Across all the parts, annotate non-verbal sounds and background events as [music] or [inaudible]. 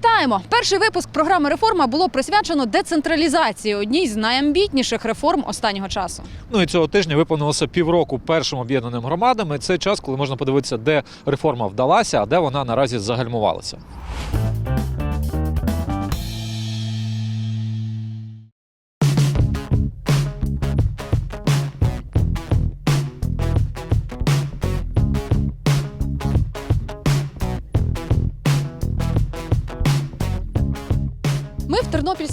Вітаємо! Перший випуск програми Реформа було присвячено децентралізації одній з найамбітніших реформ останнього часу. Ну і цього тижня виповнилося півроку першим об'єднаним громадам. І це час, коли можна подивитися, де реформа вдалася, а де вона наразі загальмувалася.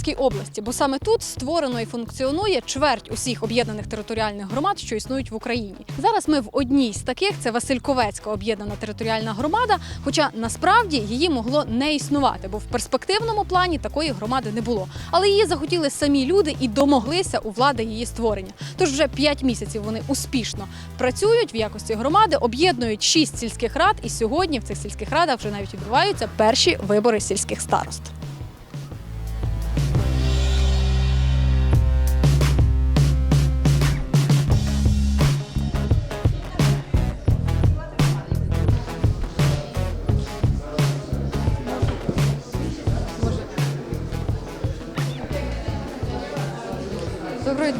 Ми області, бо саме тут створено і функціонує чверть усіх об'єднаних територіальних громад, що існують в Україні. Зараз ми в одній з таких це Васильковецька об'єднана територіальна громада. Хоча насправді її могло не існувати, бо в перспективному плані такої громади не було. Але її захотіли самі люди і домоглися у влади її створення. Тож вже п'ять місяців вони успішно працюють в якості громади, об'єднують шість сільських рад, і сьогодні в цих сільських радах вже навіть відбуваються перші вибори сільських старост.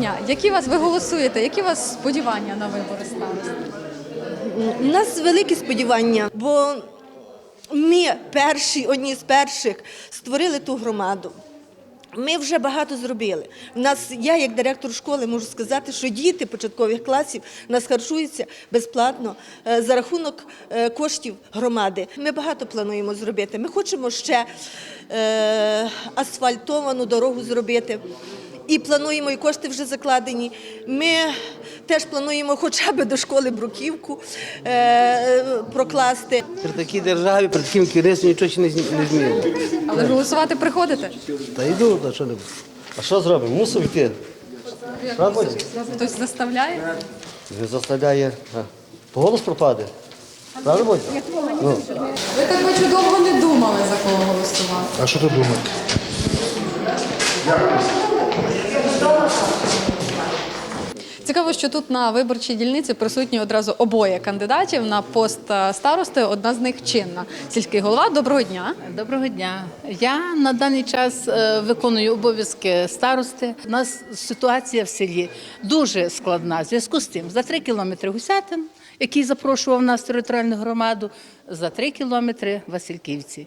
Дня. Які вас ви голосуєте? Які у вас сподівання на вибори старост? У нас великі сподівання, бо ми перші, одні з перших створили ту громаду. Ми вже багато зробили. У нас я, як директор школи, можу сказати, що діти початкових класів нас харчуються безплатно е, за рахунок е, коштів громади. Ми багато плануємо зробити. Ми хочемо ще е, асфальтовану дорогу зробити. І плануємо, і кошти вже закладені. Ми теж плануємо хоча б до школи бруківку е, прокласти. При такій державі, при таким керівництві нічого ще не, змінило. Але голосувати приходите? Та йду, та що не. А що зробимо? Мусив йти. Хтось заставляє? Не заставляє. Голос пропаде. Правда, Ну. Ви так бачу довго не думали за кого голосувати. А що ти думаєш? Цікаво, що тут на виборчій дільниці присутні одразу обоє кандидатів на пост е, старости. Одна з них чинна. Сільський голова. Доброго дня. Доброго дня. Я на даний час е, виконую обов'язки старости. У нас ситуація в селі дуже складна. В зв'язку з тим, за три кілометри Гусятин, який запрошував нас територіальну громаду, за три кілометри Васильківці.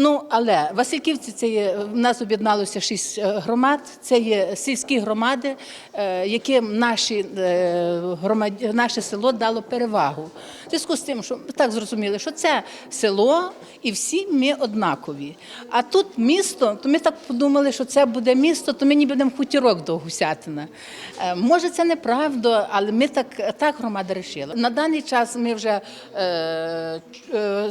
Ну, але Васильківці це є, в нас об'єдналося шість е, громад. Це є сільські громади, е, яким наші, е, громад... наше село дало перевагу. Зв'язку з тим, що так зрозуміли, що це село і всі ми однакові. А тут місто, то ми так подумали, що це буде місто, то ми ніби будемо хутірок до Гусятина. Може, це неправда, але ми так, так громада вирішила. На даний час ми вже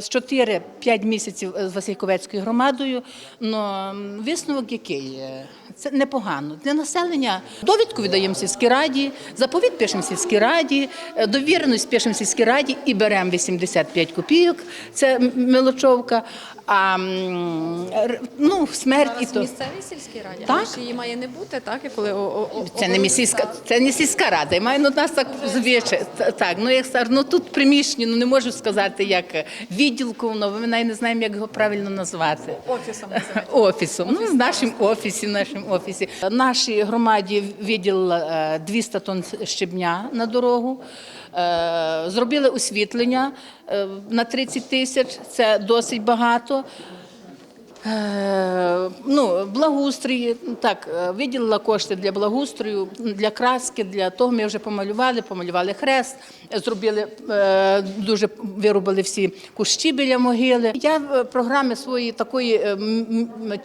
з 4-5 місяців з Васильковецькою громадою. Но висновок який? Е, Це непогано. Для населення довідку віддаємо сільській раді, заповіт пишемо сільській раді, е, довіреність пишемо сільській раді і беремо 85 копійок. Це мелочовка. А ну, смерть і то. місцевій сільській раді. Так. Але ж її має не бути, так? І коли о- о- о- Це не міська, це не сільська рада. Я маю ну, нас так звичай. Так, ну як ну тут приміщення, ну не можу сказати, як відділку, ну ми навіть не знаємо, як його правильно назвати. офісом. [laughs] Офісом, ну в нашому офісі, в нашому офісі. Нашій громаді е, 200 тонн щебня на дорогу. Е, Зробили освітлення е, на 30 тисяч, це досить багато. Е, Ну, благоустрій, так, е, виділила кошти для благоустрою, для краски, для того ми вже помалювали, помалювали хрест, зробили е, дуже виробили всі кущі біля могили. Я програми свої такої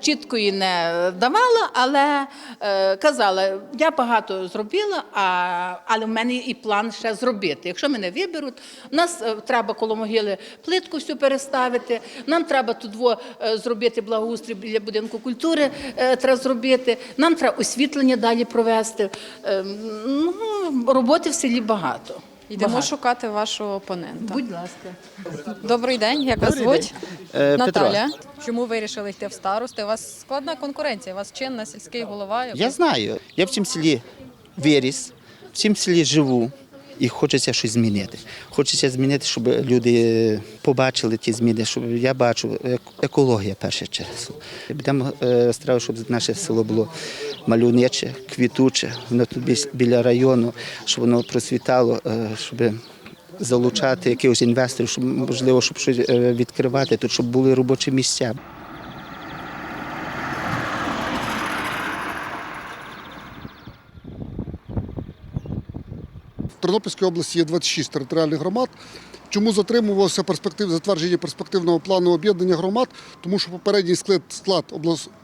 чіткої не давала, але казала, я багато зробила, але в мене і план ще зробити. Якщо мене виберуть, нас треба коло могили плитку всю переставити. Нам треба тут зробити благоустрій біля будинку культури. е, Треба зробити. Нам треба освітлення далі провести. Е, Ну, роботи в селі багато. Йдемо Багато. шукати вашого опонента. Будь ласка. Добрий день, як вас звуть? Е, Наталя. Чому вирішили йти в старости? У вас складна конкуренція, у вас чинна сільський голова. Я знаю. Я в цьому селі виріс, в цьому селі живу. І хочеться щось змінити. Хочеться змінити, щоб люди побачили ті зміни, щоб я бачу ек- екологія перше число. Будемо старатися, щоб наше село було мальовниче, квітуче, воно тут біля району, щоб воно процвітало, е, щоб залучати якихось інвесторів, щоб можливо, щоб щось е, відкривати тут, щоб були робочі місця. Тернопільській області є 26 територіальних громад. Чому затримувався перспектив затвердження перспективного плану об'єднання громад? Тому що попередній склад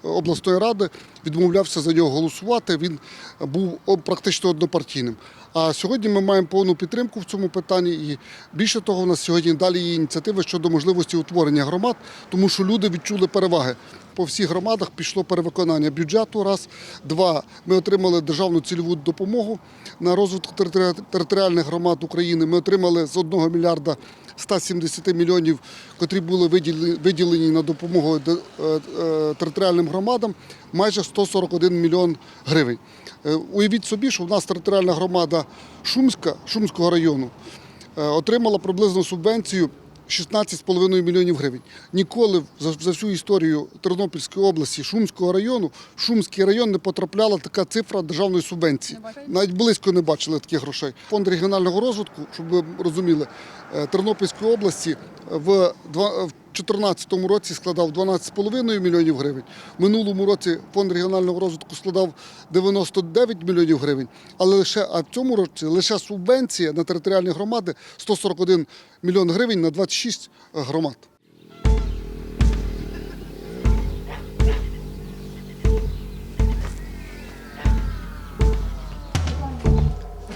обласної ради відмовлявся за нього голосувати. Він був практично однопартійним. А сьогодні ми маємо повну підтримку в цьому питанні. І більше того, у нас сьогодні далі є ініціативи щодо можливості утворення громад, тому що люди відчули переваги. По всіх громадах пішло перевиконання бюджету. Раз, два. Ми отримали державну цільову допомогу на розвиток територіальних громад України. Ми отримали з 1 мільярда 170 мільйонів, котрі були виділені, на допомогу е, е, територіальним громадам, майже 141 мільйон гривень. Е, Уявіть собі, що в нас територіальна громада Шумська, Шумського району отримала приблизно субвенцію 16,5 мільйонів гривень. Ніколи за, за всю історію Тернопільської області, Шумського району, в Шумський район не потрапляла така цифра державної субвенції. Навіть близько не бачили таких грошей. Фонд регіонального розвитку, щоб ви розуміли, е, Тернопільської області в два- в 2014 році складав 12,5 мільйонів гривень. В минулому році фонд регіонального розвитку складав 99 мільйонів гривень. Але лише а в цьому році лише субвенція на територіальні громади 141 мільйон гривень на 26 громад.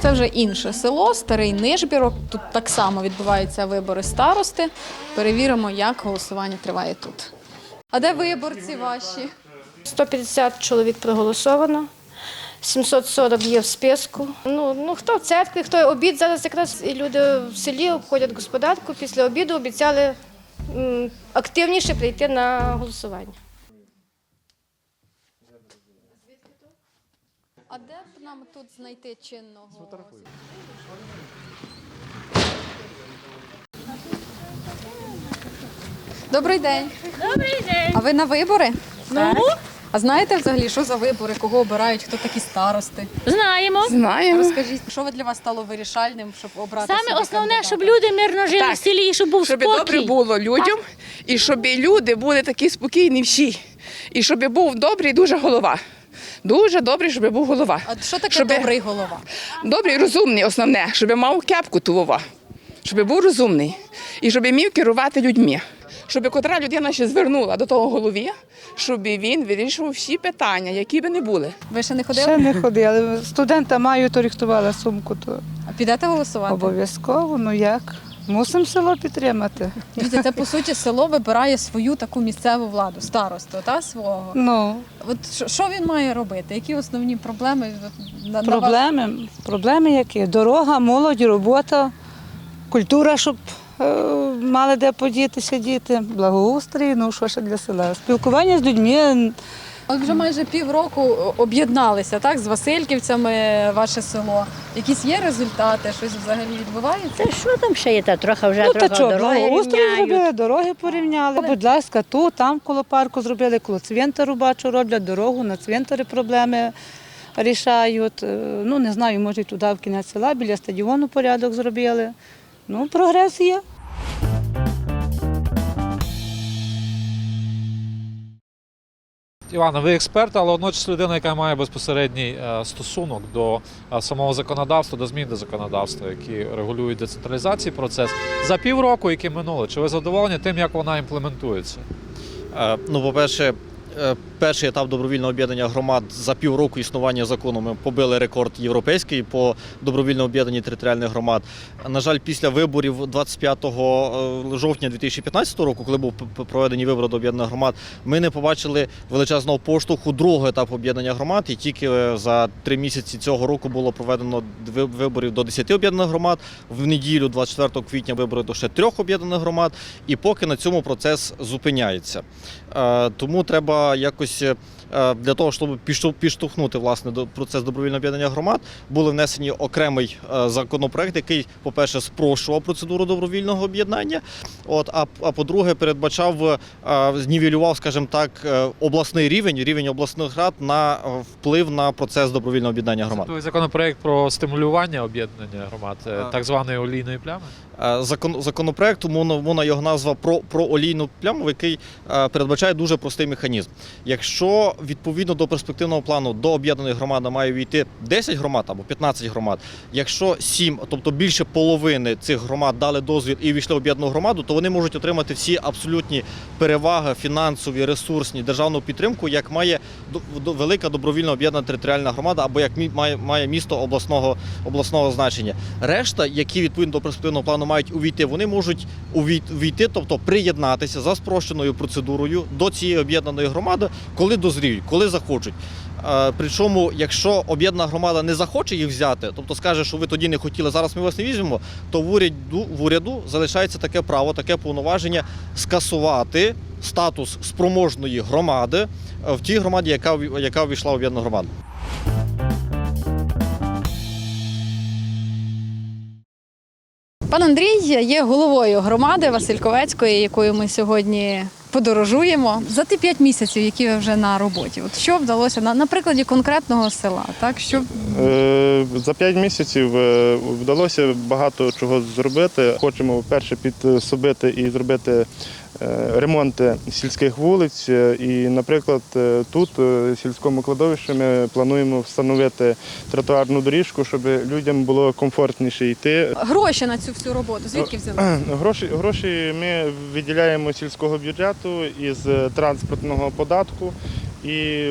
Це вже інше село, старий Нижбірок. Тут так само відбуваються вибори старости. Перевіримо, як голосування триває тут. А де виборці ваші? 150 чоловік проголосовано, 740 є в списку. Ну, ну хто в церкві, хто обід зараз якраз і люди в селі обходять господарку. Після обіду обіцяли активніше прийти на голосування. А де нам тут знайти чинного? Добрий день. Добрий день. А ви на вибори? Ну, А знаєте взагалі, що за вибори, кого обирають, хто такі старости? знаємо. Знаємо. Розкажіть, що ви для вас стало вирішальним, щоб обрати Саме собі основне, кандидата? щоб люди мирно жили в селі, і щоб був щоб спокій. добре було людям, і щоб люди були такі спокійні всі. І щоб був добрий дуже голова. Дуже добрий, щоб був голова. А що таке Щоби- добрий голова? Добрий, розумний, основне, щоб мав кепку тулова, щоб був розумний і щоб міг керувати людьми. Щоб котра людина ще звернула до того голові, щоб він вирішував всі питання, які би не були. Ви ще не ходили? Ще не ходила. але Студента маю, то рихтувала сумку, то А підете голосувати? обов'язково. Ну як? Мусимо село підтримати. Дивіться, це по суті село вибирає свою таку місцеву владу, старосту, та свого. Ну, От що- він має робити? Які основні проблеми на- на вас? проблеми. Проблеми які? Дорога, молодь, робота, культура, щоб е, мали де подітися діти, благоустрій, ну що ще для села. Спілкування з людьми. От вже майже півроку об'єдналися, так, з Васильківцями, ваше село. Якісь є результати, щось взагалі відбувається? Та що там ще є? Та трохи вже Ну, та трохи що, дороги благоустрій рівняють. зробили, дороги порівняли. Будь ласка, тут, там коло парку зробили, коло цвинтару бачу, роблять дорогу, на цвинтарі проблеми рішають. Е, Ну, не знаю, може і туди в кінець села, біля стадіону порядок зробили. Ну, прогрес є. Івана, ви експерт, але одночас людина, яка має безпосередній е, стосунок до е, самого законодавства, до змін до законодавства, які регулюють децентралізації процес. За півроку, які минуло, чи ви задоволені тим, як вона імплементується? Е, Ну, по-перше, е, перший етап добровільного об'єднання громад за півроку існування закону ми побили рекорд європейський по добровільному об'єднанні територіальних громад. На жаль, після виборів 25 е, жовтня 2015 року, коли був проведені вибори до об'єднаних громад, ми не побачили величезного поштовху другого етапу об'єднання громад. І тільки е, за три місяці цього року було проведено виборів до 10 об'єднаних громад. В неділю, 24 квітня, вибори до ще трьох об'єднаних громад. І поки на цьому процес зупиняється. Е, Тому треба якось е, е, для того, щоб підштовхнути власне до процес добровільного об'єднання громад, були внесені окремий е, законопроект, який, по-перше, спрощував процедуру добровільного об'єднання. От, а, а по-друге, передбачав, е, знівелював, скажімо так, е, обласний рівень, рівень обласних рад на е, вплив на процес добровільного об'єднання громад. Той законопроект про стимулювання об'єднання громад, е, так званої олійної плями. Е, Закон, законопроекту мовна, мовна його назва про, про олійну пляму, який е, передбачає дуже простий механізм. Якщо відповідно до перспективного плану до об'єднаної громади має війти 10 громад або 15 громад, якщо 7, тобто більше половини цих громад дали дозвіл і війшли в об'єднану громаду, то вони можуть отримати всі абсолютні переваги, фінансові, ресурсні, державну підтримку, як має велика добровільно об'єднана територіальна громада або як має місто обласного, обласного значення. Решта, які відповідно до перспективного плану мають увійти, вони можуть увійти, тобто приєднатися за спрощеною процедурою до цієї об'єднаної громади, коли дозріють, коли захочуть. Причому, якщо об'єднана громада не захоче їх взяти, тобто скаже, що ви тоді не хотіли, зараз ми вас не візьмемо, то в уряду, в уряду залишається таке право, таке повноваження скасувати статус спроможної громади е, в тій громаді, яка, яка увійшла в об'єднану громаду. Пан Андрій є головою громади Васильковецької, якою ми сьогодні подорожуємо. За ті п'ять місяців, які ви вже на роботі, от що вдалося на, на прикладі конкретного села, так що Е, За п'ять місяців е, вдалося багато чого зробити. Хочемо перше підсобити і зробити ремонти сільських вулиць. Е, І, наприклад, е, тут, е, в сільському кладовищі, ми плануємо встановити тротуарну доріжку, щоб людям було комфортніше йти. гроші на цю всю роботу, звідки взяли? Гроші, гроші ми виділяємо з сільського бюджету із е, транспортного податку. І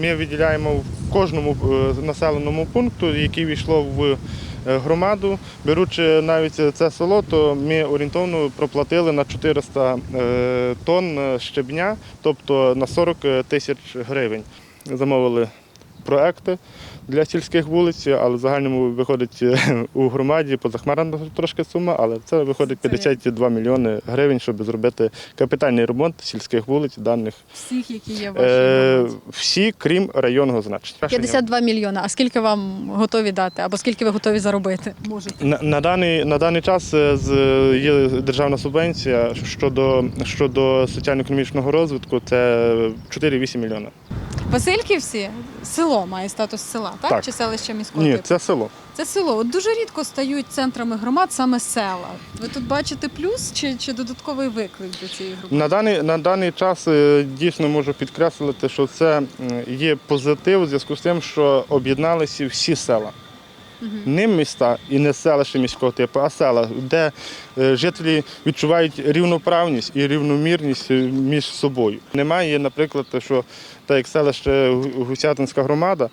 ми виділяємо в кожному е, населеному пункту, який війшло в е, громаду. Беручи навіть це село, то ми орієнтовно проплатили на 400 е, тонн е, щебня, тобто на 40 тисяч гривень. Замовили проекти для сільських вулиць, але в загальному виходить е, у громаді позахмарна трошки сума, але це виходить 52 мільйони гривень, щоб зробити капітальний ремонт сільських вулиць даних. Всіх, які є в Е, всі, крім районного значення. 52 мільйони. А скільки вам готові дати? Або скільки ви готові заробити? Можете. На, на, даний, на даний час е, з- є державна субвенція щодо, щодо соціально-економічного розвитку це 4-8 мільйона. Васильківці село має статус села, так? Так. Чи селище міського Ні, типу? це село. Це село. От дуже рідко стають центрами громад саме села. Ви тут бачите плюс чи, чи додатковий виклик до цієї громади? На даний, на даний час е, дійсно можу підкреслити, що це є позитив у зв'язку з тим, що об'єдналися всі села. Не міста і не селища міського типу, а села, де е, жителі відчувають рівноправність і рівномірність е, між собою. Немає, наприклад, що так як селище Гусятинська громада,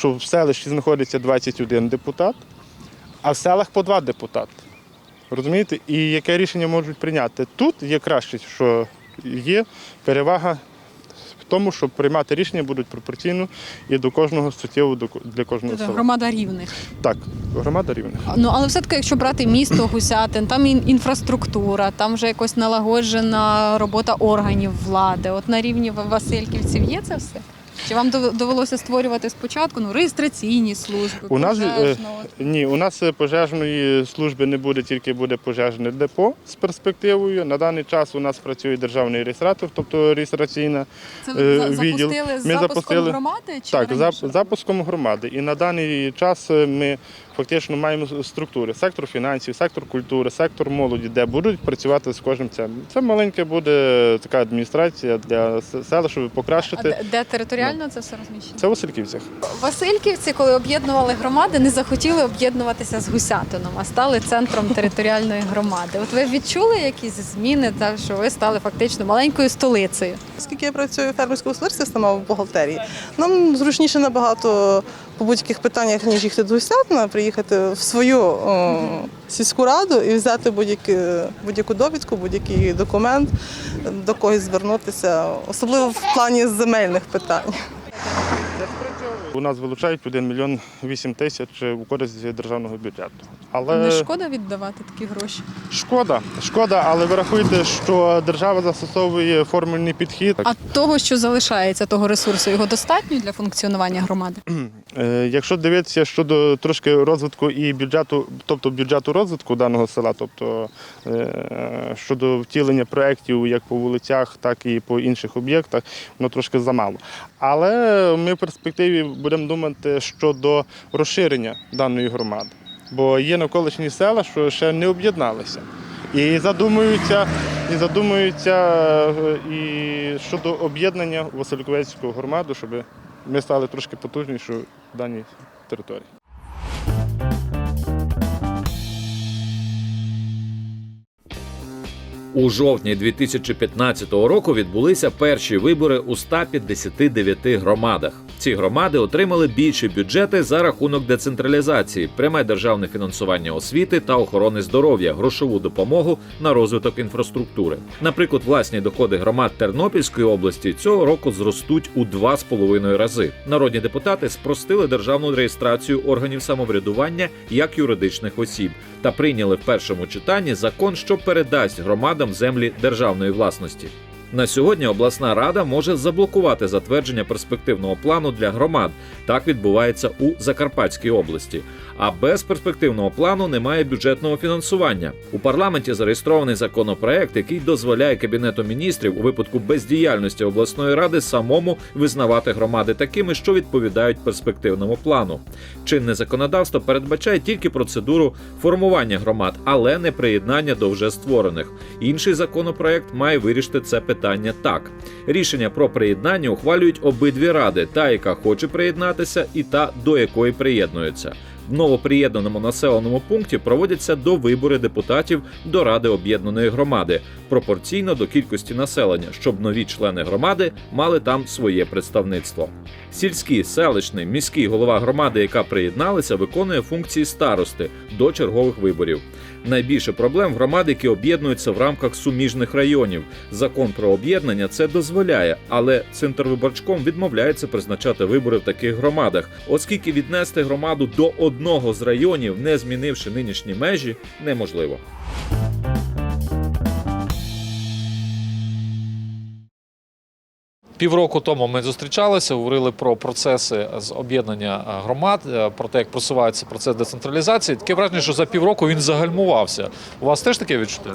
що в селищі знаходиться 21 депутат, а в селах по два депутати. Розумієте? І яке рішення можуть прийняти? Тут є краще, що є перевага в тому, що приймати рішення будуть пропорційно і до кожного суттєво для кожного Тобто села. громада рівних. Так, громада рівних. Ну але все-таки, якщо брати місто Гусятин, там інфраструктура, там вже якось налагоджена робота органів влади. От на рівні Васильківців є це все? Чи вам довелося створювати спочатку ну, реєстраційні служби? У нас, е. Ні, у нас е, пожежної служби не буде, тільки буде пожежне депо з перспективою. На даний час у нас працює державний реєстратор, тобто реєстраційна Це е, ви е, відділ. запустили з Ми запуском запустили- громади? Чи Так, раніше? запуском громади. І на даний час е, ми фактично маємо структури: сектор фінансів, сектор культури, сектор молоді, де будуть працювати з кожним цим. Це маленька буде така адміністрація для села, щоб покращити. де, де територіально це все розміщено? Це у Васильківцях. Васильківці, коли об'єднували громади, не захотіли об'єднуватися з Гусятином, а стали центром територіальної громади. От ви відчули якісь зміни, та що ви стали фактично маленькою столицею? Оскільки я працюю в фермерському господарстві, сама в бухгалтерії, нам зручніше набагато по будь-яких питаннях, ніж їхати до Гусятина, приїхати в свою о, сільську раду і взяти будь-яку будь-яку довідку, будь-який документ, до когось звернутися, особливо в плані земельних питань. У нас вилучають 1 мільйон 8 тисяч у користь державного бюджету. Але Не шкода віддавати такі гроші. шкода, шкода, але ви рахуєте, що держава застосовує формульний підхід. А того, що залишається того ресурсу, його достатньо для функціонування громади? [clears throat] Е, Якщо дивитися щодо трошки розвитку і бюджету, тобто бюджету розвитку даного села, тобто е, щодо втілення проєктів як по вулицях, так і по інших об'єктах, воно трошки замало. Але ми в перспективі будемо думати щодо розширення даної громади. Бо є навколишні села, що ще не об'єдналися. І задумуються, і задумуються е, і щодо об'єднання Васильковецького громаду, щоб ми стали трошки потужнішою в даній території. У жовтні 2015 року відбулися перші вибори у 159 громадах. Ці громади отримали більші бюджети за рахунок децентралізації, пряме державне фінансування освіти та охорони здоров'я, грошову допомогу на розвиток інфраструктури. Наприклад, власні доходи громад Тернопільської області цього року зростуть у 2,5 рази. Народні депутати спростили державну реєстрацію органів самоврядування як юридичних осіб та прийняли в першому читанні закон, що передасть громадам землі державної власності. На сьогодні обласна рада може заблокувати затвердження перспективного плану для громад. Так відбувається у Закарпатській області. А без перспективного плану немає бюджетного фінансування. У парламенті зареєстрований законопроект, який дозволяє кабінету міністрів у випадку бездіяльності обласної ради самому визнавати громади такими, що відповідають перспективному плану. Чинне законодавство передбачає тільки процедуру формування громад, але не приєднання до вже створених. Інший законопроект має вирішити це питання так: рішення про приєднання ухвалюють обидві ради, та яка хоче приєднатися, і та до якої приєднується. В новоприєднаному населеному пункті проводяться довибори депутатів до Ради об'єднаної громади пропорційно до кількості населення, щоб нові члени громади мали там своє представництво. Сільський, селищний, міський голова громади, яка приєдналася, виконує функції старости до чергових виборів. Найбільше проблем в громад, які об'єднуються в рамках суміжних районів. Закон про об'єднання це дозволяє, але центр виборчком відмовляється призначати вибори в таких громадах, оскільки віднести громаду до одного з районів, не змінивши нинішні межі, неможливо. Півроку тому ми зустрічалися, говорили про процеси з об'єднання е, громад, е, про те, як просувається процес децентралізації. Таке враження, що за півроку він загальмувався. У вас теж таке відчуття?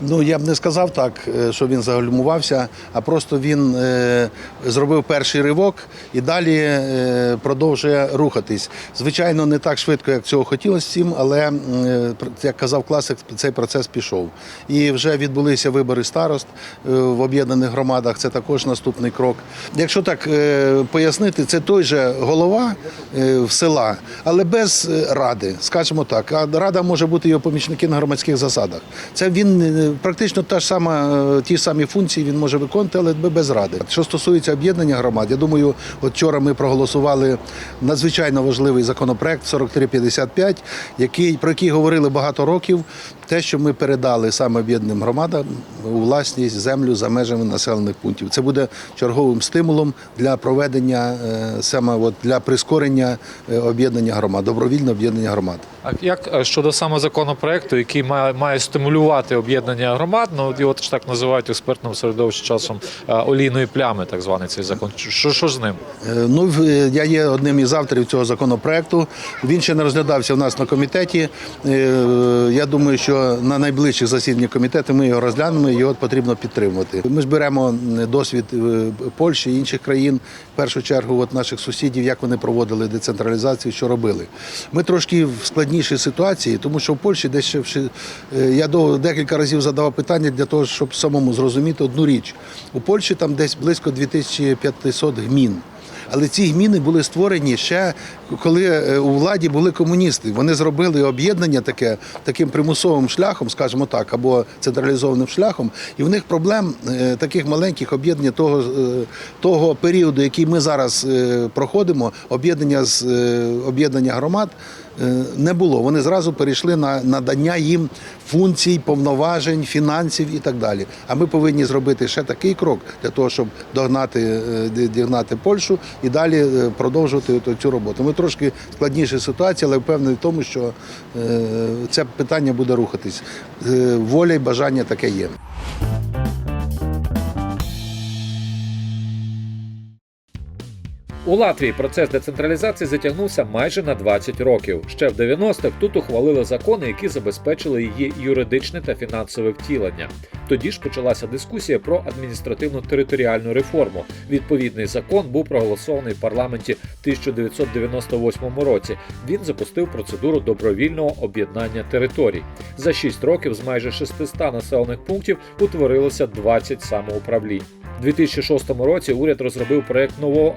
Ну я б не сказав так, е, що він загальмувався, а просто він е, зробив перший ривок і далі е, продовжує рухатись. Звичайно, не так швидко, як цього хотілося всім, але е, як казав класик, цей процес пішов. І вже відбулися вибори старост в об'єднаних громадах. Це також наступний крок. Якщо так е, пояснити, це той же голова е, в села, але без е, ради, скажімо так. А рада може бути його помічники на громадських засадах. Це він практично та ж сама, ті самі функції він може виконувати, але без ради. Що стосується об'єднання громад, я думаю, от вчора ми проголосували надзвичайно важливий законопроект 4355, який про який говорили багато років. Те, що ми передали саме об'єднаним громадам у власність землю за межами населених пунктів. Це буде черговим стимулом для проведення е, саме от, для прискорення е, об'єднання громад, добровільне об'єднання громад. А як е, щодо саме законопроекту, який має, має стимулювати об'єднання громад, ну його ж так називають в експертному часом е, олійної плями, так званий цей закон. Що, що з ним? Е, Ну, я є одним із авторів цього законопроекту. Він ще не розглядався в нас на комітеті. Я думаю, що на найближчих засіданнях комітету ми його розглянемо, і його потрібно підтримувати. Ми ж беремо досвід Польщі і інших країн, в першу чергу, от наших сусідів, як вони проводили децентралізацію, що робили. Ми трошки в складнішій ситуації, тому що в Польщі ши- е, я декілька разів задавав питання для того, щоб самому зрозуміти одну річ. У Польщі там десь близько 2500 гмін. Але ці гміни були створені ще коли е, у владі були комуністи. Вони зробили об'єднання таке таким примусовим шляхом, скажімо так, або централізованим шляхом. І в них проблем е, таких маленьких об'єднання того, того періоду, який ми зараз проходимо, об'єднання з об'єднання громад. Е, не було. Вони зразу перейшли на надання їм функцій, повноважень, фінансів і так далі. А ми повинні зробити ще такий крок для того, щоб догнати, е, дігнати Польщу і далі е, продовжувати цю роботу. Ми трошки складніша ситуація, але впевнений в тому, що це питання буде рухатись. Воля і бажання таке є. У Латвії процес децентралізації затягнувся майже на 20 років. Ще в 90-х тут ухвалили закони, які забезпечили її юридичне та фінансове втілення. Тоді ж почалася дискусія про адміністративно-територіальну реформу. Відповідний закон був проголосований в парламенті в 1998 році. Він запустив процедуру добровільного об'єднання територій. За 6 років з майже 600 населених пунктів утворилося 20 самоуправлінь. У 2006 році уряд розробив проект нового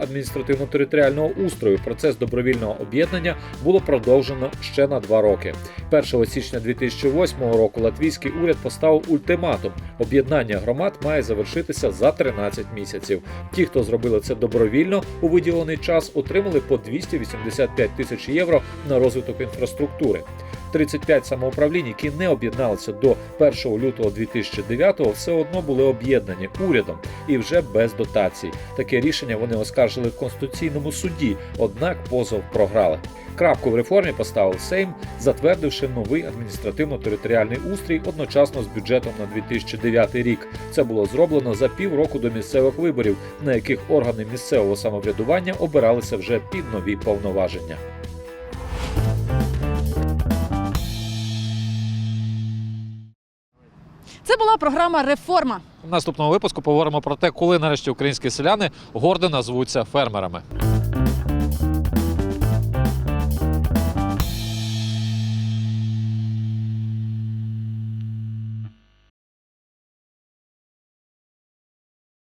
адміністративно-територіального устрою. Процес добровільного об'єднання було продовжено ще на два роки. 1 січня 2008 року латвійський уряд поставив ультиматум: об'єднання громад має завершитися за 13 місяців. Ті, хто зробили це добровільно у виділений час, отримали по 285 тисяч євро на розвиток інфраструктури. 35 самоуправлінь, які не об'єдналися до 1 лютого 2009-го, все одно були об'єднані урядом і вже без дотацій. Таке рішення вони оскаржили в конституційному суді, однак позов програли. Крапку в реформі поставив Сейм, затвердивши новий адміністративно-територіальний устрій одночасно з бюджетом на 2009 рік. Це було зроблено за півроку до місцевих виборів, на яких органи місцевого самоврядування обиралися вже під нові повноваження. Була програма Реформа. В наступному випуску поговоримо про те, коли нарешті українські селяни гордо назвуться фермерами.